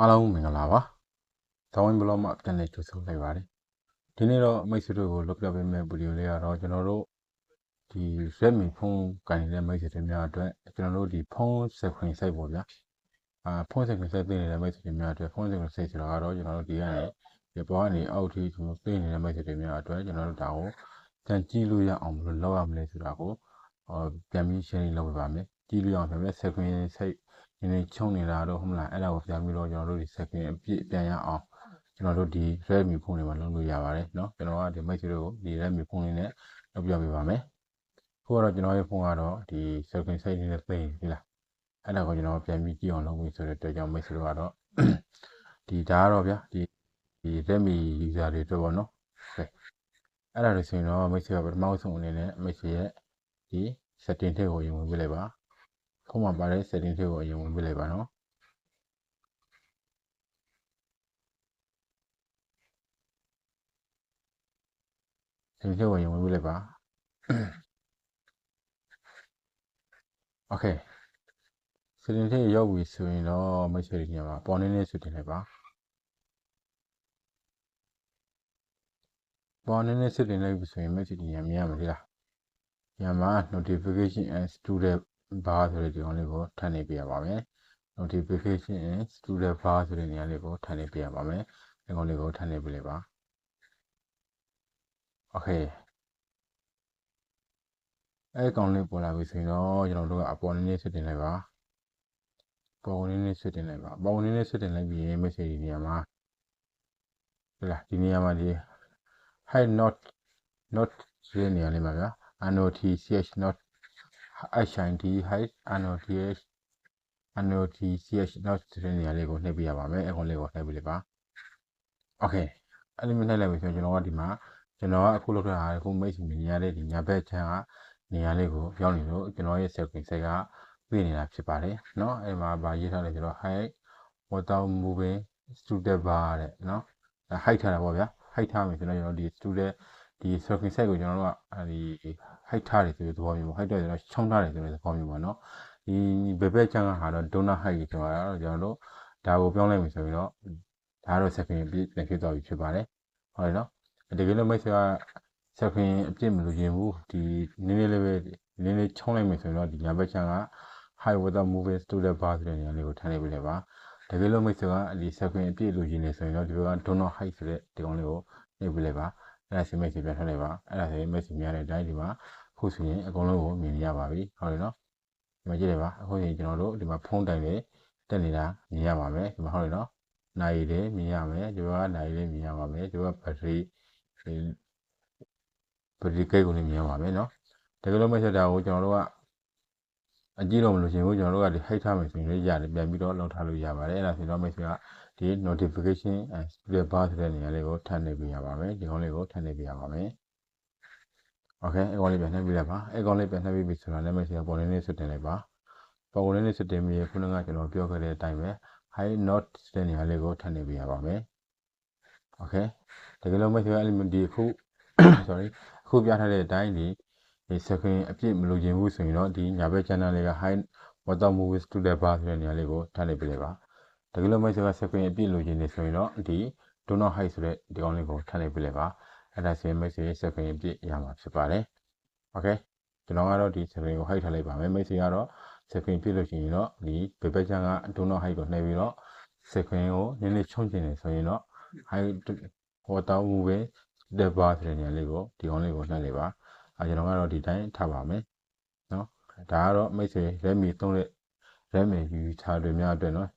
အားလုံးမင်္ဂလာပါ။သဝင်းဘလော့မှာပြန်လည်ကြိုဆိုလိုက်ပါတယ်။ဒီနေ့တော့မိတ်ဆွေတို့ကိုလုပ်ပြပေးမယ့်ဗီဒီယိုလေးကတော့ကျွန်တော်တို့ဒီ Redmi ဖုန်းကိုင်နေတဲ့မိတ်ဆွေတွေများအတွက်ကျွန်တော်တို့ဒီဖုန်း screen size ပေါ့ဗျာ။အာဖုန်း screen size သိနေတဲ့မိတ်ဆွေတွေများအတွက်ဖုန်း screen size ဆိုတာကတော့ကျွန်တော်တို့ဒီကနေဒီပေါ်ကနေအောက်ထိကျွန်တော်သိနေတဲ့မိတ်ဆွေတွေများအတွက်ကျွန်တော်တို့ဒါကိုပြန်ကြည့်လို့ရအောင်ဘယ်လိုလုပ်ရမလဲဆိုတာကိုအော်ပြန်ပြီး share လုပ်ပေးပါမယ်။ကြည့်လို့အောင်ဆိုရင် screen size နည်းနည်းချုံနေတာတော့ဟုတ်မလားအဲ့ဒါကိုပြန်ပြီးတော့ကျွန်တော်တို့ဒီ second အပြည့်ပြန်ရအောင်ကျွန်တော်တို့ဒီ Redmi ဖုန်းတွေမှာလုပ်လို့ရပါတယ်เนาะကျွန်တော်ကဒီ mic တွေကိုဒီ Redmi ဖုန်းလေးနဲ့လုပ်ပြပေးပါမယ်ခုကတော့ကျွန်တော်ရဲ့ဖုန်းကတော့ဒီ second size လေးနဲ့သိရင်ဒီလားအဲ့ဒါကိုကျွန်တော်ပြန်ပြီးကြည့်အောင်လုပ်ပြီးဆိုတဲ့အတွက်ကြောင့် mic တွေကတော့ဒီဒါကတော့ဗျာဒီဒီ Redmi user တွေအတွက်ပေါ့နော်ကဲအဲ့ဒါလို့ဆိုရင်တော့ mic ကပထမဆုံးအနေနဲ့ mic ရဲ့ဒီ setting ထည့်ကိုရင်ဝင်ပြလိုက်ပါ ဖုန်းမှာပါတဲ့ setting တွေကိုအရင်ဝင်ပြလိုက်ပါနော်။ setting တွေကိုအရင်ဝင်ပြလိုက်ပါ။ Okay setting တွေရောက်ပြီဆိုရင်တော့မိတ်ဆွေတွေညမှာပေါ်နေနေဆိုတင်လိုက်ပါ။ပေါ်နေနေစစ်တင်လိုက်ပြီဆိုရင်မိတ်ဆွေတွေညမြင်ရမှာဒီလား။ညမှာ notification and student bar ဆိုတဲ့ဒီကောင်လေးကိုထပ်နေပြရပါမယ် notification in student bar ဆိုတဲ့နေရာလေးကိုထပ်နေပြရပါမယ်ဒီကောင်လေးကိုထပ်နေပြလိုက်ပါ okay အဲ့ကောင်လေးပေါ်လာပြီဆိုရင်တော့ကျွန်တော်တို့ကအပေါ်နည်းနည်းဆွတင်လိုက်ပါပေါ်နည်းနည်းဆွတင်လိုက်ပါပေါ်နည်းနည်းဆွတင်လိုက်ပြီး message ဒီနေရာမှာဟုတ်လားဒီနေရာမှာဒီ hide not not ဆိုတဲ့နေရာလေးမှာဗျာ not ch not HID height NOTH NOTCH နောက်ဆိုတဲ့နေရာလေးကိုနှိပ်ပြရပါမယ်အကောင်လေးကိုနှိပ်ပြလိုက်ပါ Okay အဲ့လိုမျိုးနှိပ်လိုက်ပြီဆိုရင်ကျွန်တော်ကဒီမှာကျွန်တော်ကအခုလုပ်ထားတာအခုမိတ်ဆွေမြင်ရတဲ့ဒီညာဘက်ချမ်းကနေရာလေးကိုရောက်နေလို့ကျွန်တော်ရဲ့ setting စိတ်ကပြနေတာဖြစ်ပါတယ်เนาะအဲ့မှာဗာရေးထားတယ်ကျွန်တော် height without moving student bar တဲ့เนาะ height ထားတာပေါ့ဗျာ height ထားမယ်ဆိုတော့ကျွန်တော်ဒီ student ဒီ circle set ကိုကျွန်တော်တို့ကအဲဒီ height ထားတယ်ဆိုတဲ့သဘောမျိုးပေါ့ height တော့ကျွန်တော်ချောင်းထားတယ်ဆိုတဲ့သဘောမျိုးပေါ့နော်ဒီဘယ်ဘက်ချမ်းကဟာတော့ donor height ကြီးဆိုတာတော့ကျွန်တော်တို့ဒါကိုပြောင်းလိုက်ပြီဆိုရင်တော့ဒါတော့ second အပြည့်ပြန်ဖြစ်သွားပြီဖြစ်ပါတယ်ဟုတ်တယ်နော်တကယ်လို့မိတ်ဆွေက second အပြည့်မလို့ရင်ဘူးဒီနည်းနည်းလေးပဲနည်းနည်းချောင်းလိုက်ပြီဆိုရင်တော့ဒီညာဘက်ချမ်းက high without moving to the bar ဆိုတဲ့နေရာလေးကိုထားနေပြီလေပါတကယ်လို့မိတ်ဆွေကဒီ second အပြည့်လို့ရင်နေဆိုရင်တော့ဒီဘက်က donor height ဆိုတဲ့ဒီကောင်လေးကိုနေပြီလေပါ အဲ့ဒါစီမိတ်ဆွေပြန်ထားလိုက်ပါအဲ့ဒါစီမိတ်ဆွေများတဲ့အတိုင်းဒီမှာခုဆိုရင်အကုန်လုံးကိုမြင်ရပါပြီဟုတ်တယ်နော်ဒီမှာကြည့်လိုက်ပါအခုရင်ကျွန်တော်တို့ဒီမှာဖုန်းတိုင်လေးတက်နေတာမြင်ရပါမယ်ဒီမှာဟုတ်တယ်နော်နိုင်ရည်မြင်ရမယ်ဒီဘက်ကနိုင်ရည်မြင်ရပါမယ်ဒီဘက်ကဘက်ထရီဘက်ထရီကိတ်ကိုလည်းမြင်ရပါမယ်နော်တကယ်လို့မိတ်ဆွေဒါကိုကျွန်တော်တို့က အကြည့်တော့မလို့ရှင်ဘူးကျွန်တော်တို့ကဒီ hide ထားမယ်ဆိုရင်လည်းရတယ်ပြန်ပြီးတော့လောက်ထားလို့ရပါတယ်အဲ့ဒါဆိုတော့မိတ်ဆွေကဒီ notification and student bar ဆိုတဲ့နေရာလေးကိုထပ်နေပြရပါမယ်ဒီကောင်လေးကိုထပ်နေပြရပါမယ် okay အကောင်လေးပြန်နှိပ်ပြလိုက်ပါအကောင်လေးပြန်နှိပ်ပြီးဆိုတာလည်းမိတ်ဆွေကပေါ်နေနေစစ်တင်လိုက်ပါပေါ်နေနေစစ်တင်ပြီးခုနကကျွန်တော်ပြောခဲ့တဲ့အတိုင်းပဲ high note ဆိုတဲ့နေရာလေးကိုထပ်နေပြရပါမယ် okay တကယ်လို့မိတ်ဆွေကအဲ့ဒီအခု sorry အခုပြထားတဲ့အတိုင်းဒီ screen အပြည့်မလိုချင်ဘူးဆိုရင်တော့ဒီညာဘက် channel လေးက high water movies to the bar ဆိုတဲ့နေရာလေးကိုထားလိုက်ပေးလိုက်ပါတကယ်လို့မိတ်ဆွေက screen အပြည့်လိုချင်နေဆိုရင်တော့ဒီ do not hide ဆိုတဲ့ဒီကောင်လေးကိုထားလိုက်ပေးလိုက်ပါအဲ့ဒါဆိုရင်မိတ်ဆွေ screen အပြည့်ရမှာဖြစ်ပါတယ် okay ကျွန်တော်ကတော့ဒီ screen ကို hide ထားလိုက်ပါမယ်မိတ်ဆွေကတော့ screen ပြည့်လို့ရှိရင်တော့ဒီ paper ချန်က do not hide ကိုနှိပ်ပြီးတော့ screen ကိုနည်းနည်းချုံချင်နေဆိုရင်တော့ high water movies တဲ့ပါဆိုတဲ့နေရာလေးကိုဒီကောင်လေးကိုနှိပ်လိုက်ပါ အဲကျွန်တော်ကတော့ဒီတိုင်းထားပါမယ်နော်ဒါကတော့မိတ်ဆွေ Redmi သုံးတဲ့ Redmi ယူထားတွေများအတွက်နော်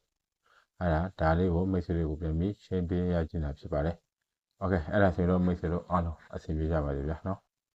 အဲ့ဒါဒါလေးကိုမိတ်ဆွေတွေကိုပြန်ပြီးရှင်းပေးရခြင်းတာဖြစ်ပါတယ်โอเคအဲ့ဒါဆိုရင်တော့မိတ်ဆွေတို့အားလုံးအဆင်ပြေကြပါစေဗျာနော်